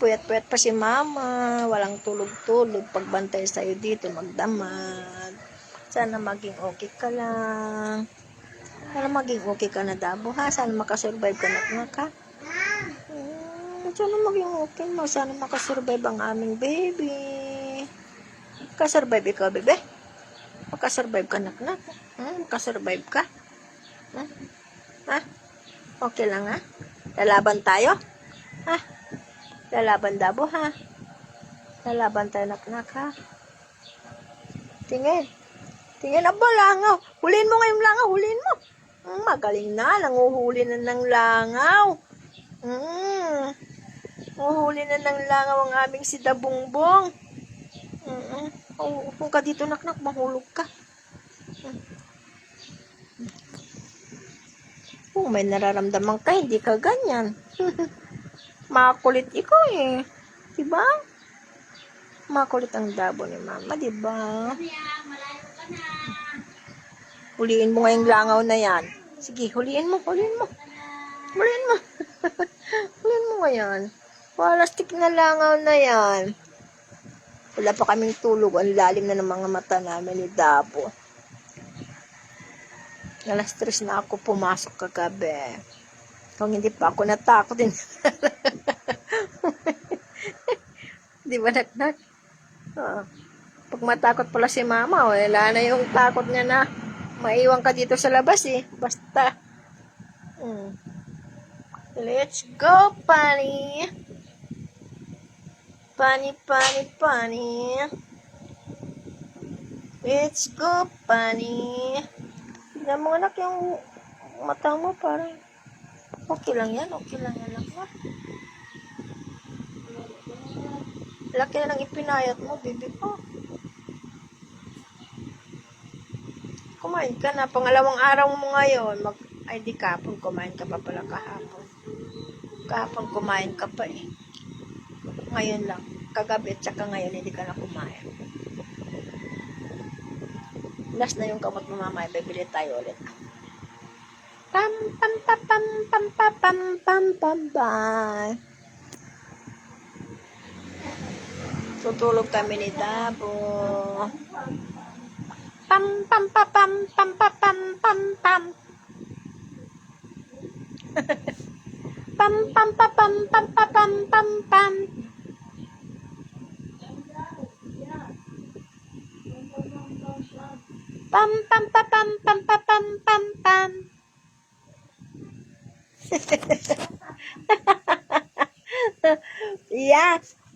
Puyat-puyat pa si mama. Walang tulog-tulog. Pagbantay sa'yo dito, magdamag. Sana maging okay ka lang. Sana maging okay ka na dabo ha. Sana makasurvive ka na anak ha. Hmm, sana maging okay mo. Sana makasurvive ang aming baby. Makasurvive ikaw, bebe? Makasurvive ka na anak. Hmm, makasurvive ka. Ha? Ha? Okay lang ha? Lalaban tayo? Ha? Lalaban dabo ha? Lalaban tayo nak ha? Tingin. Tingin na ba langaw? Huliin mo ngayong langaw, huliin mo. Mm, magaling na, nanguhuli na ng langaw. Mm. Nanguhuli na ng langaw ang aming si Dabungbong. Mm oh, kung ka dito naknak, mahulog ka. Mm. Kung may nararamdaman ka, hindi ka ganyan. Makulit ikaw eh. Diba? Makulit ang dabo ni mama, diba? Huliin mo ngayong langaw na yan. Sige, huliin mo, huliin mo. Huliin mo. huliin mo ngayon. Plastic na langaw na yan. Wala pa kaming tulog. Ang lalim na ng mga mata namin ni Dabo. Alas tres na ako pumasok kagabi. Kung hindi pa ako natakot din. Di ba naknak? Oo. Pag matakot pala si mama, wala na yung takot niya na maiwan ka dito sa labas eh. Basta. Hmm. Let's go, Pani. Pani, Pani, Pani. Let's go, Pani. Tignan mo anak yung mata mo parang okay lang yan, okay lang yan mo. Laki na ng ipinayat mo, baby ko. Kumain ka na. Pangalawang araw mo ngayon. Mag, ay, di kahapon. Kumain ka pa pala kahapon. Kahapon kumain ka pa eh. Ngayon lang. Kagabi at saka ngayon hindi ka na kumain. Last na yung kamot mo mamaya. Bibili tayo ulit. Pam, pam, pam, pam, pam, pam, pam, pam, pam, pam. Tutulog kami ni Dabo. Pam pam pa pam pam pa pam pam pam. pam pam pa pam pam pa pam pam pam. Pam pam pa pam pam pa pam pam pam. yeah.